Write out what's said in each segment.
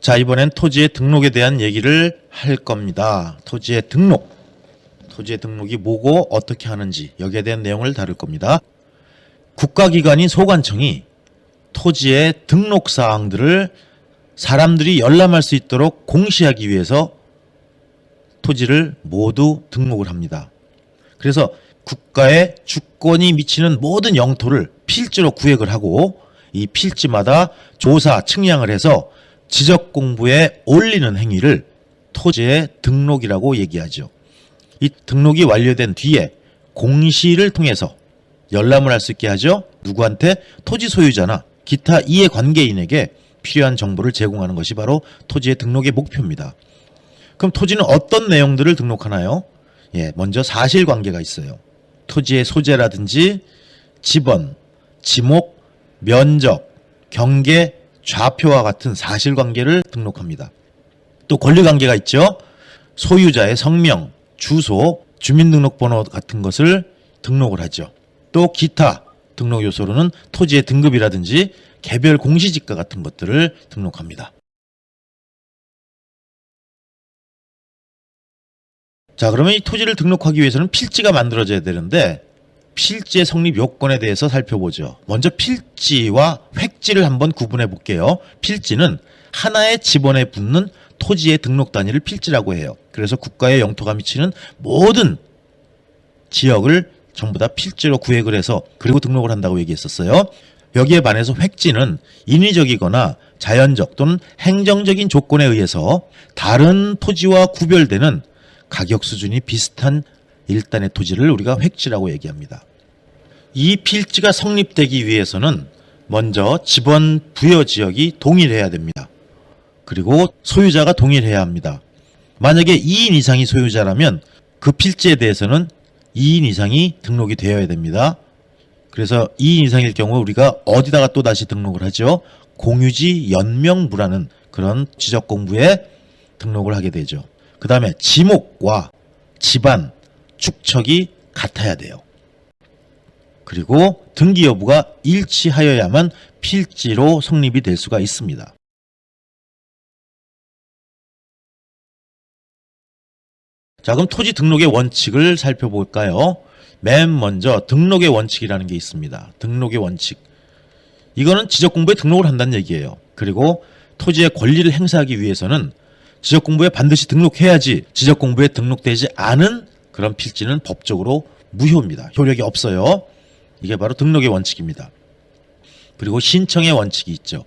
자, 이번엔 토지의 등록에 대한 얘기를 할 겁니다. 토지의 등록. 토지의 등록이 뭐고 어떻게 하는지 여기에 대한 내용을 다룰 겁니다. 국가기관인 소관청이 토지의 등록 사항들을 사람들이 열람할 수 있도록 공시하기 위해서 토지를 모두 등록을 합니다. 그래서 국가의 주권이 미치는 모든 영토를 필지로 구획을 하고 이 필지마다 조사, 측량을 해서 지적 공부에 올리는 행위를 토지의 등록이라고 얘기하죠. 이 등록이 완료된 뒤에 공시를 통해서 열람을 할 수 있게 하죠. 누구한테 토지 소유자나 기타 이해 관계인에게 필요한 정보를 제공하는 것이 바로 토지의 등록의 목표입니다. 그럼 토지는 어떤 내용들을 등록하나요? 예, 먼저 사실관계가 있어요. 토지의 소재라든지 지번, 지목, 면적, 경계, 좌표와 같은 사실관계를 등록합니다. 또 권리관계가 있죠. 소유자의 성명, 주소, 주민등록번호 같은 것을 등록을 하죠. 또 기타 등록 요소로는 토지의 등급이라든지 개별 공시지가 같은 것들을 등록합니다. 자, 그러면 이 토지를 등록하기 위해서는 필지가 만들어져야 되는데 필지의 성립 요건에 대해서 살펴보죠. 먼저 필지와 획지를 한번 구분해 볼게요. 필지는 하나의 지번에 붙는 토지의 등록 단위를 필지라고 해요. 그래서 국가의 영토가 미치는 모든 지역을 전부 다 필지로 구획을 해서 그리고 등록을 한다고 얘기했었어요. 여기에 반해서 획지는 인위적이거나 자연적 또는 행정적인 조건에 의해서 다른 토지와 구별되는 가격 수준이 비슷한 일단의 토지를 우리가 획지라고 얘기합니다. 이 필지가 성립되기 위해서는 먼저 지번 부여 지역이 동일해야 됩니다. 그리고 소유자가 동일해야 합니다. 만약에 2인 이상이 소유자라면 그 필지에 대해서는 2인 이상이 등록이 되어야 됩니다. 그래서 2인 이상일 경우 우리가 어디다가 또 다시 등록을 하죠? 공유지 연명부라는 그런 지적 공부에 등록을 하게 되죠. 그 다음에 지목과 집안, 축척이 같아야 돼요. 그리고 등기 여부가 일치하여야만 필지로 성립이 될 수가 있습니다. 자, 그럼 토지 등록의 원칙을 살펴볼까요? 맨 먼저 등록의 원칙이라는 게 있습니다. 등록의 원칙. 이거는 지적 공부에 등록을 한다는 얘기예요. 그리고 토지의 권리를 행사하기 위해서는 지적 공부에 반드시 등록해야지 지적 공부에 등록되지 않은 그런 필지는 법적으로 무효입니다. 효력이 없어요. 이게 바로 등록의 원칙입니다. 그리고 신청의 원칙이 있죠.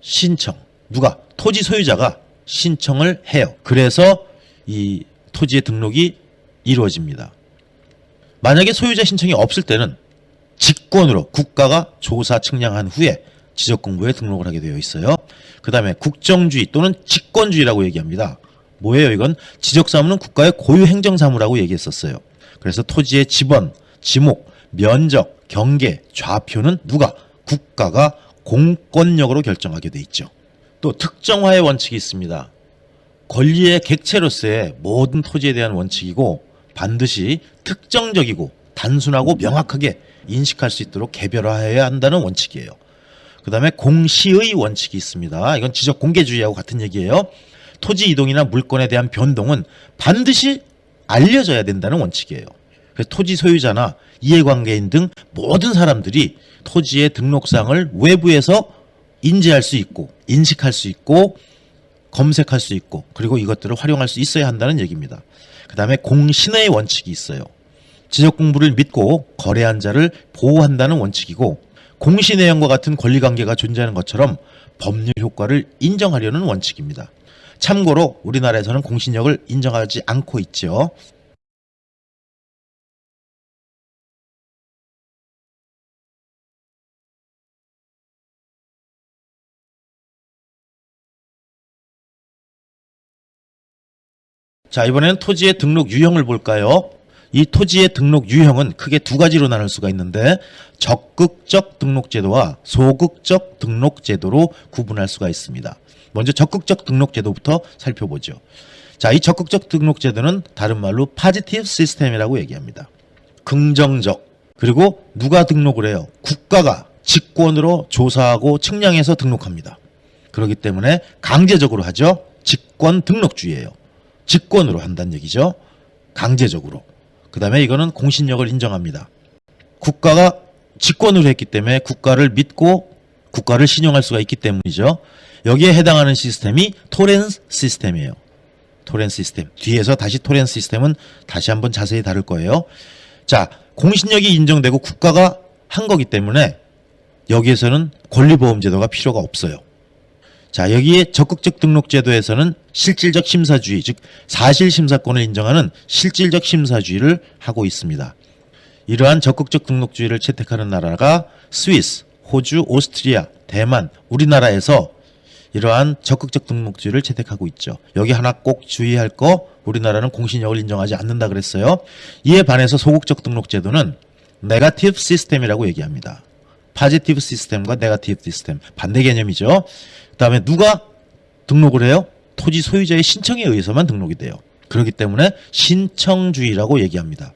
신청. 누가? 토지 소유자가 신청을 해요. 그래서 이 토지의 등록이 이루어집니다. 만약에 소유자 신청이 없을 때는 직권으로 국가가 조사 측량한 후에 지적 공부에 등록을 하게 되어 있어요. 그 다음에 국정주의 또는 직권주의라고 얘기합니다. 뭐예요 이건? 지적사무는 국가의 고유 행정사무라고 얘기했었어요. 그래서 토지의 지번, 지목, 면적, 경계, 좌표는 누가? 국가가 공권력으로 결정하게 돼 있죠. 또 특정화의 원칙이 있습니다. 권리의 객체로서의 모든 토지에 대한 원칙이고 반드시 특정적이고 단순하고 명확하게 인식할 수 있도록 개별화해야 한다는 원칙이에요. 그 다음에 공시의 원칙이 있습니다. 이건 지적 공개주의하고 같은 얘기예요. 토지 이동이나 물건에 대한 변동은 반드시 알려져야 된다는 원칙이에요. 그래서 토지 소유자나 이해관계인 등 모든 사람들이 토지의 등록사항을 외부에서 인지할 수 있고 인식할 수 있고 검색할 수 있고 그리고 이것들을 활용할 수 있어야 한다는 얘기입니다. 그 다음에 공신의 원칙이 있어요. 지적 공부를 믿고 거래한 자를 보호한다는 원칙이고 공시내용과 같은 권리관계가 존재하는 것처럼 법률 효과를 인정하려는 원칙입니다. 참고로 우리나라에서는 공신력을 인정하지 않고 있죠. 자, 이번에는 토지의 등록 유형을 볼까요? 이 토지의 등록 유형은 크게 두 가지로 나눌 수가 있는데 적극적 등록 제도와 소극적 등록 제도로 구분할 수가 있습니다. 먼저 적극적 등록 제도부터 살펴보죠. 자, 이 적극적 등록 제도는 다른 말로 파지티브 시스템이라고 얘기합니다. 긍정적. 그리고 누가 등록을 해요? 국가가 직권으로 조사하고 측량해서 등록합니다. 그렇기 때문에 강제적으로 하죠. 직권 등록주의예요. 직권으로 한다는 얘기죠. 강제적으로. 그 다음에 이거는 공신력을 인정합니다. 국가가 직권으로 했기 때문에 국가를 믿고 국가를 신용할 수가 있기 때문이죠. 여기에 해당하는 시스템이 토렌스 시스템이에요. 토렌스 시스템. 뒤에서 다시 토렌스 시스템은 다시 한번 자세히 다룰 거예요. 자, 공신력이 인정되고 국가가 한 거기 때문에 여기에서는 권리보험제도가 필요가 없어요. 자, 여기에 적극적 등록 제도에서는 실질적 심사주의, 즉 사실 심사권을 인정하는 실질적 심사주의를 하고 있습니다. 이러한 적극적 등록주의를 채택하는 나라가 스위스, 호주, 오스트리아, 대만, 우리나라에서 이러한 적극적 등록주의를 채택하고 있죠. 여기 하나 꼭 주의할 거 우리나라는 공신력을 인정하지 않는다 그랬어요. 이에 반해서 소극적 등록 제도는 네가티브 시스템이라고 얘기합니다. 파지티브 시스템과 네가티브 시스템 반대 개념이죠. 그다음에 누가 등록을 해요? 토지 소유자의 신청에 의해서만 등록이 돼요. 그렇기 때문에 신청주의라고 얘기합니다.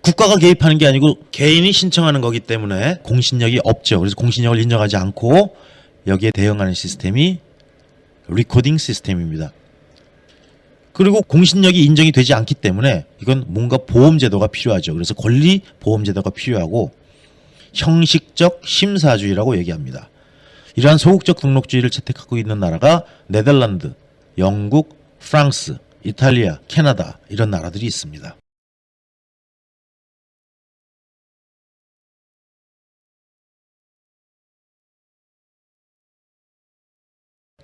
국가가 개입하는 게 아니고 개인이 신청하는 거기 때문에 공신력이 없죠. 그래서 공신력을 인정하지 않고 여기에 대응하는 시스템이 리코딩 시스템입니다. 그리고 공신력이 인정이 되지 않기 때문에 이건 뭔가 보험제도가 필요하죠. 그래서 권리 보험제도가 필요하고 형식적 심사주의라고 얘기합니다. 이러한 소극적 등록주의를 채택하고 있는 나라가 네덜란드, 영국, 프랑스, 이탈리아, 캐나다 이런 나라들이 있습니다.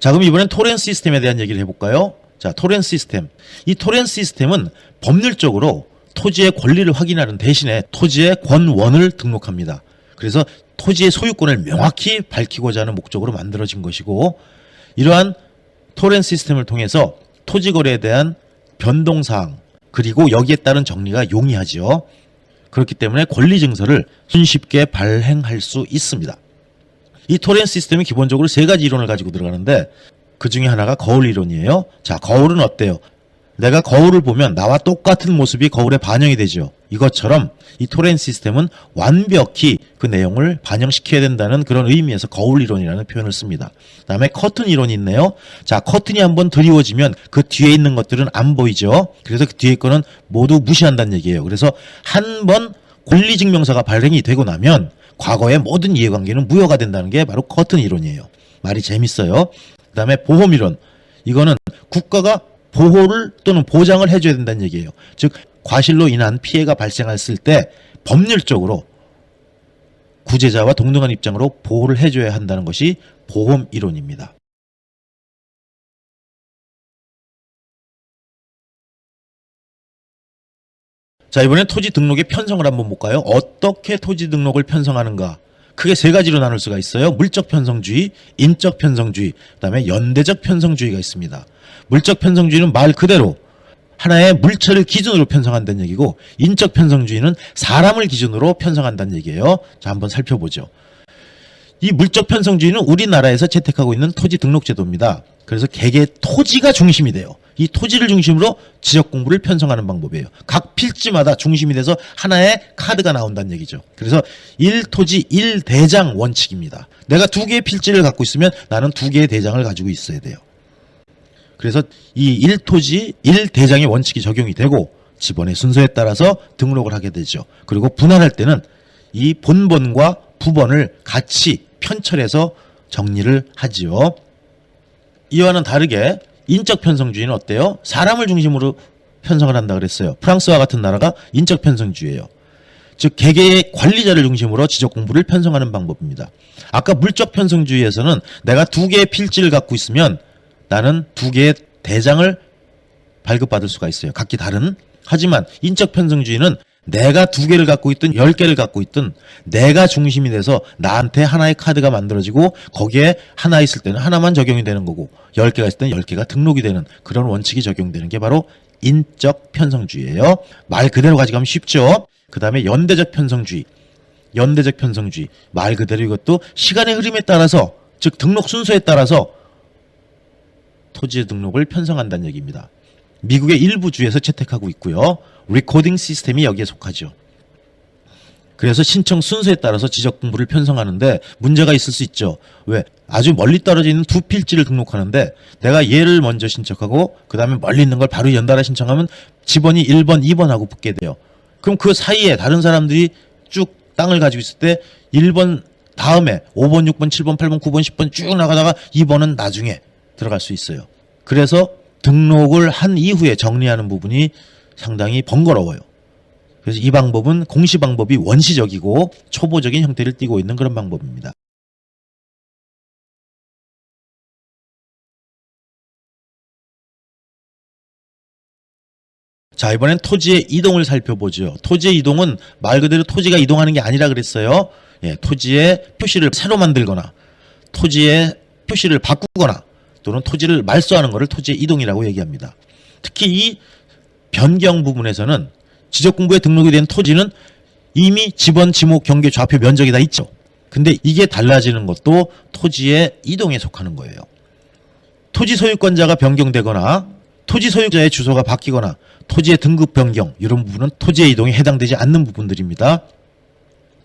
자, 그럼 이번엔 토렌 시스템에 대한 얘기를 해볼까요? 자, 토렌 시스템. 이 토렌 시스템은 법률적으로 토지의 권리를 확인하는 대신에 토지의 권원을 등록합니다. 그래서 토지의 소유권을 명확히 밝히고자 하는 목적으로 만들어진 것이고, 이러한 토렌 시스템을 통해서 토지 거래에 대한 변동사항, 그리고 여기에 따른 정리가 용이하지요. 그렇기 때문에 권리 증서를 손쉽게 발행할 수 있습니다. 이 토렌 시스템이 기본적으로 세 가지 이론을 가지고 들어가는데 그 중에 하나가 거울 이론이에요. 자, 거울은 어때요? 내가 거울을 보면 나와 똑같은 모습이 거울에 반영이 되죠. 이것처럼 이 토렌 시스템은 완벽히 그 내용을 반영시켜야 된다는 그런 의미에서 거울 이론이라는 표현을 씁니다. 그 다음에 커튼 이론이 있네요. 자, 커튼이 한번 드리워지면 그 뒤에 있는 것들은 안 보이죠. 그래서 그 뒤에 거는 모두 무시한다는 얘기예요. 그래서 한 번 권리증명서가 발행이 되고 나면 과거의 모든 이해관계는 무효가 된다는 게 바로 커튼 이론이에요. 말이 재밌어요. 그 다음에 보험 이론. 이거는 국가가 보호를 또는 보장을 해줘야 된다는 얘기예요. 즉 과실로 인한 피해가 발생했을 때 법률적으로 구제자와 동등한 입장으로 보호를 해줘야 한다는 것이 보험 이론입니다. 자, 이번엔 토지 등록의 편성을 한번 볼까요? 어떻게 토지 등록을 편성하는가? 크게 세 가지로 나눌 수가 있어요. 물적 편성주의, 인적 편성주의, 그다음에 연대적 편성주의가 있습니다. 물적 편성주의는 말 그대로 하나의 물체를 기준으로 편성한다는 얘기고 인적 편성주의는 사람을 기준으로 편성한다는 얘기예요. 자, 한번 살펴보죠. 이 물적 편성주의는 우리나라에서 채택하고 있는 토지 등록 제도입니다. 그래서 개개 토지가 중심이 돼요. 이 토지를 중심으로 지역 공부를 편성하는 방법이에요. 각 필지마다 중심이 돼서 하나의 카드가 나온다는 얘기죠. 그래서 1토지 1대장 원칙입니다. 내가 두 개의 필지를 갖고 있으면 나는 두 개의 대장을 가지고 있어야 돼요. 그래서 이 1토지 1대장의 원칙이 적용이 되고 지번의 순서에 따라서 등록을 하게 되죠. 그리고 분할할 때는 이 본번과 부번을 같이 편철해서 정리를 하지요. 이와는 다르게 인적 편성주의는 어때요? 사람을 중심으로 편성을 한다 그랬어요. 프랑스와 같은 나라가 인적 편성주의예요. 즉 개개의 관리자를 중심으로 지적 공부를 편성하는 방법입니다. 아까 물적 편성주의에서는 내가 두 개의 필지를 갖고 있으면 나는 두 개의 대장을 발급받을 수가 있어요. 각기 다른. 하지만 인적 편성주의는 내가 두 개를 갖고 있든 열 개를 갖고 있든 내가 중심이 돼서 나한테 하나의 카드가 만들어지고 거기에 하나 있을 때는 하나만 적용이 되는 거고 열 개가 있을 때는 열 개가 등록이 되는 그런 원칙이 적용되는 게 바로 인적 편성주의예요. 말 그대로 가져가면 쉽죠. 그 다음에 연대적 편성주의. 연대적 편성주의. 말 그대로 이것도 시간의 흐름에 따라서 즉 등록 순서에 따라서 토지 등록을 편성한다는 얘기입니다. 미국의 일부 주에서 채택하고 있고요. 리코딩 시스템이 여기에 속하죠. 그래서 신청 순서에 따라서 지적 공부를 편성하는데 문제가 있을 수 있죠. 왜? 아주 멀리 떨어져 있는 두 필지를 등록하는데 내가 얘를 먼저 신청하고 그 다음에 멀리 있는 걸 바로 연달아 신청하면 집원이 1번, 2번하고 붙게 돼요. 그럼 그 사이에 다른 사람들이 쭉 땅을 가지고 있을 때 1번 다음에 5번, 6번, 7번, 8번, 9번, 10번 쭉 나가다가 2번은 나중에 들어갈 수 있어요. 그래서 등록을 한 이후에 정리하는 부분이 상당히 번거로워요. 그래서 이 방법은 공시 방법이 원시적이고 초보적인 형태를 띠고 있는 그런 방법입니다. 자, 이번엔 토지의 이동을 살펴보죠. 토지의 이동은 말 그대로 토지가 이동하는 게 아니라 그랬어요. 예, 토지의 표시를 새로 만들거나 토지의 표시를 바꾸거나 또는 토지를 말소하는 것을 토지의 이동이라고 얘기합니다. 특히 이 변경 부분에서는 지적공부에 등록이 된 토지는 이미 지번, 지목, 경계, 좌표, 면적이 다 있죠. 근데 이게 달라지는 것도 토지의 이동에 속하는 거예요. 토지 소유권자가 변경되거나 토지 소유자의 주소가 바뀌거나 토지의 등급 변경 이런 부분은 토지의 이동에 해당되지 않는 부분들입니다.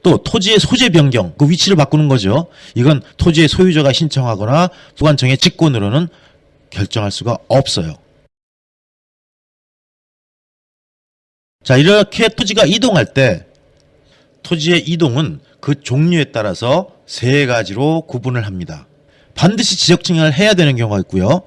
또 토지의 소재 변경 그 위치를 바꾸는 거죠. 이건 토지의 소유자가 신청하거나 부관청의 직권으로는 결정할 수가 없어요. 자 이렇게 토지가 이동할 때 토지의 이동은 그 종류에 따라서 세 가지로 구분을 합니다. 반드시 지적 측량을 해야 되는 경우가 있고요.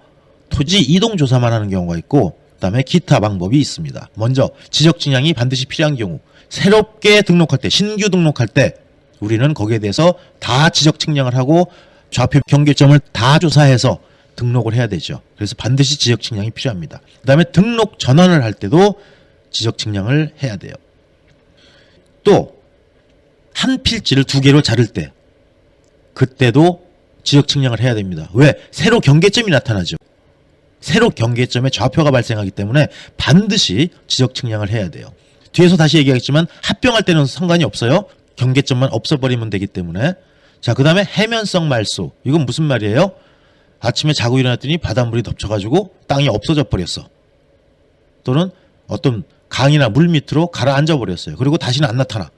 토지 이동 조사만 하는 경우가 있고 그다음에 기타 방법이 있습니다. 먼저 지적 측량이 반드시 필요한 경우 새롭게 등록할 때 신규 등록할 때 우리는 거기에 대해서 다 지적 측량을 하고 좌표 경계점을 다 조사해서 등록을 해야 되죠. 그래서 반드시 지적 측량이 필요합니다. 그다음에 등록 전환을 할 때도 지적 측량을 해야 돼요. 또 한 필지를 두 개로 자를 때 그때도 지적 측량을 해야 됩니다. 왜? 새로 경계점이 나타나죠. 새로 경계점에 좌표가 발생하기 때문에 반드시 지적 측량을 해야 돼요. 뒤에서 다시 얘기하겠지만 합병할 때는 상관이 없어요. 경계점만 없어버리면 되기 때문에. 자, 그 다음에 해면성 말소. 이건 무슨 말이에요? 아침에 자고 일어났더니 바닷물이 덮쳐가지고 땅이 없어져 버렸어. 또는 어떤 강이나 물 밑으로 가라앉아 버렸어요. 그리고 다시는 안 나타나.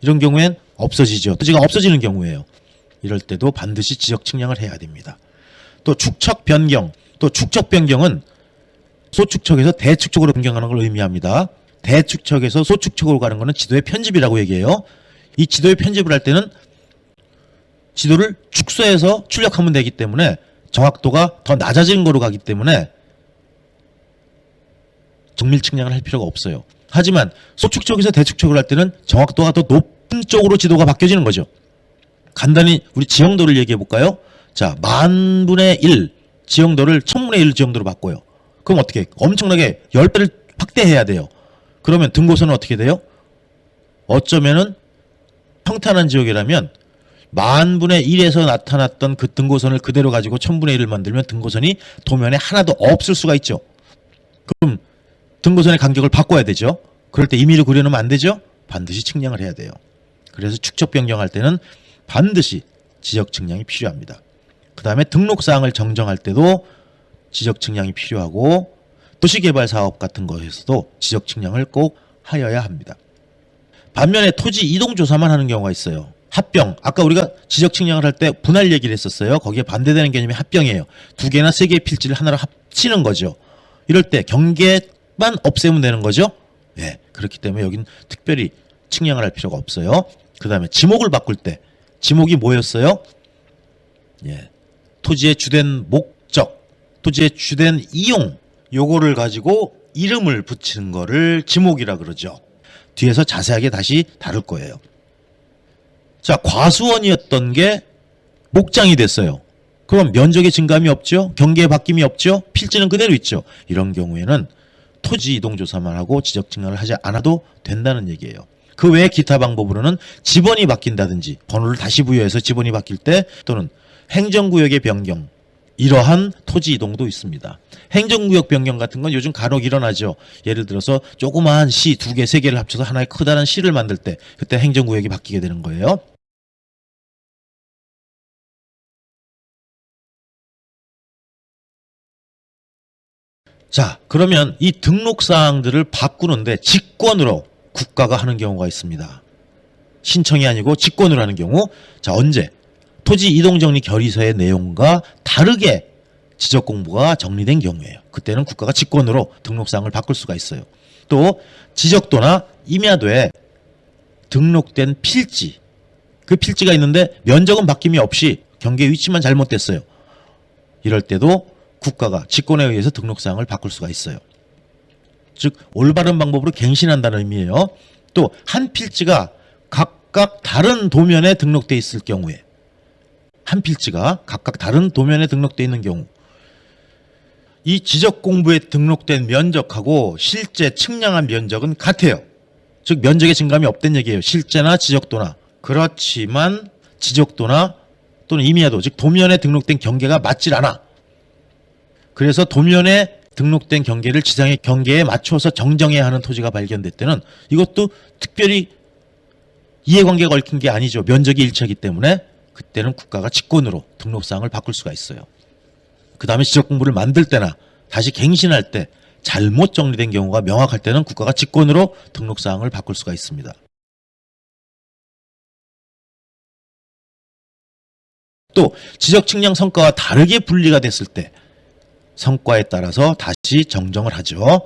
이런 경우엔 없어지죠. 토지가 없어지는 경우예요. 이럴 때도 반드시 지적 측량을 해야 됩니다. 또 축척 변경. 또 축척 변경은 소축척에서 대축척으로 변경하는 걸 의미합니다. 대축척에서 소축척으로 가는 것은 지도의 편집이라고 얘기해요. 이 지도의 편집을 할 때는 지도를 축소해서 출력하면 되기 때문에 정확도가 더 낮아지는 거로 가기 때문에 정밀 측량을 할 필요가 없어요. 하지만 소축척에서 대축척을 할 때는 정확도가 더 높은 쪽으로 지도가 바뀌어지는 거죠. 간단히 우리 지형도를 얘기해 볼까요? 자, 만분의 1 지형도를 천분의 1 지형도로 바꿔요. 그럼 어떻게? 엄청나게 10배를 확대해야 돼요. 그러면 등고선은 어떻게 돼요? 어쩌면은 평탄한 지역이라면 만분의 1에서 나타났던 그 등고선을 그대로 가지고 천분의 1을 만들면 등고선이 도면에 하나도 없을 수가 있죠. 그럼 등고선의 간격을 바꿔야 되죠. 그럴 때 임의로 그려놓으면 안 되죠. 반드시 측량을 해야 돼요. 그래서 축적 변경할 때는 반드시 지적 측량이 필요합니다. 그 다음에 등록 사항을 정정할 때도 지적 측량이 필요하고 도시개발 사업 같은 것에서도 지적 측량을 꼭 하여야 합니다. 반면에 토지 이동 조사만 하는 경우가 있어요. 합병. 아까 우리가 지적 측량을 할 때 분할 얘기를 했었어요. 거기에 반대되는 개념이 합병이에요. 두 개나 세 개의 필지를 하나로 합치는 거죠. 이럴 때 경계 만 없애면 되는 거죠. 예. 그렇기 때문에 여긴 특별히 측량을 할 필요가 없어요. 그 다음에 지목을 바꿀 때 지목이 뭐였어요? 예. 토지의 주된 목적, 토지의 주된 이용, 요거를 가지고 이름을 붙이는 거를 지목이라 그러죠. 뒤에서 자세하게 다시 다룰 거예요. 자, 과수원이었던 게 목장이 됐어요. 그럼 면적의 증감이 없죠? 경계의 바뀜이 없죠? 필지는 그대로 있죠? 이런 경우에는 토지 이동 조사만 하고 지적 측량을 하지 않아도 된다는 얘기예요. 그 외에 기타 방법으로는 지번이 바뀐다든지 번호를 다시 부여해서 지번이 바뀔 때 또는 행정구역의 변경 이러한 토지 이동도 있습니다. 행정구역 변경 같은 건 요즘 간혹 일어나죠. 예를 들어서 조그마한 시 두 개, 세 개를 합쳐서 하나의 커다란 시를 만들 때 그때 행정구역이 바뀌게 되는 거예요. 자, 그러면 이 등록 사항들을 바꾸는데 직권으로 국가가 하는 경우가 있습니다. 신청이 아니고 직권으로 하는 경우 자 언제 토지 이동 정리 결의서의 내용과 다르게 지적 공부가 정리된 경우에요. 그때는 국가가 직권으로 등록 사항을 바꿀 수가 있어요. 또 지적도나 임야도에 등록된 필지 그 필지가 있는데 면적은 바뀜이 없이 경계 위치만 잘못됐어요. 이럴 때도 국가가 직권에 의해서 등록사항을 바꿀 수가 있어요. 즉 올바른 방법으로 갱신한다는 의미예요. 또 한 필지가 각각 다른 도면에 등록돼 있을 경우에 한 필지가 각각 다른 도면에 등록돼 있는 경우 이 지적 공부에 등록된 면적하고 실제 측량한 면적은 같아요. 즉 면적의 증감이 없다는 얘기예요. 실제나 지적도나 그렇지만 지적도나 또는 임야도 즉 도면에 등록된 경계가 맞질 않아. 그래서 도면에 등록된 경계를 지상의 경계에 맞춰서 정정해야 하는 토지가 발견될 때는 이것도 특별히 이해관계가 얽힌 게 아니죠. 면적이 일치하기 때문에 그때는 국가가 직권으로 등록사항을 바꿀 수가 있어요. 그 다음에 지적 공부를 만들 때나 다시 갱신할 때 잘못 정리된 경우가 명확할 때는 국가가 직권으로 등록사항을 바꿀 수가 있습니다. 또 지적 측량 성과가 다르게 분리가 됐을 때 성과에 따라서 다시 정정을 하죠.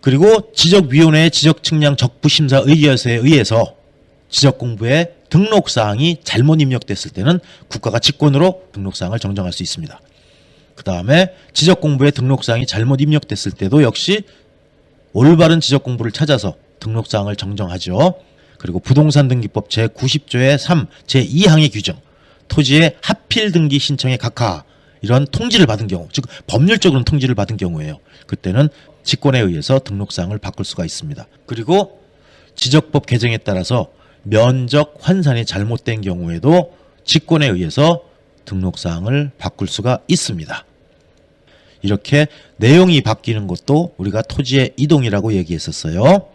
그리고 지적위원회의 지적 측량 적부 심사 의결서에 의해서 지적 공부에 등록 사항이 잘못 입력됐을 때는 국가가 직권으로 등록 사항을 정정할 수 있습니다. 그 다음에 지적 공부에 등록 사항이 잘못 입력됐을 때도 역시 올바른 지적 공부를 찾아서 등록 사항을 정정하죠. 그리고 부동산 등기법 제 90조의 3 제 2항의 규정 토지의 하필 등기 신청의 각하 이런 통지를 받은 경우 즉 법률적으로는 통지를 받은 경우에요. 그때는 직권에 의해서 등록사항을 바꿀 수가 있습니다. 그리고 지적법 개정에 따라서 면적 환산이 잘못된 경우에도 직권에 의해서 등록사항을 바꿀 수가 있습니다. 이렇게 내용이 바뀌는 것도 우리가 토지의 이동이라고 얘기했었어요.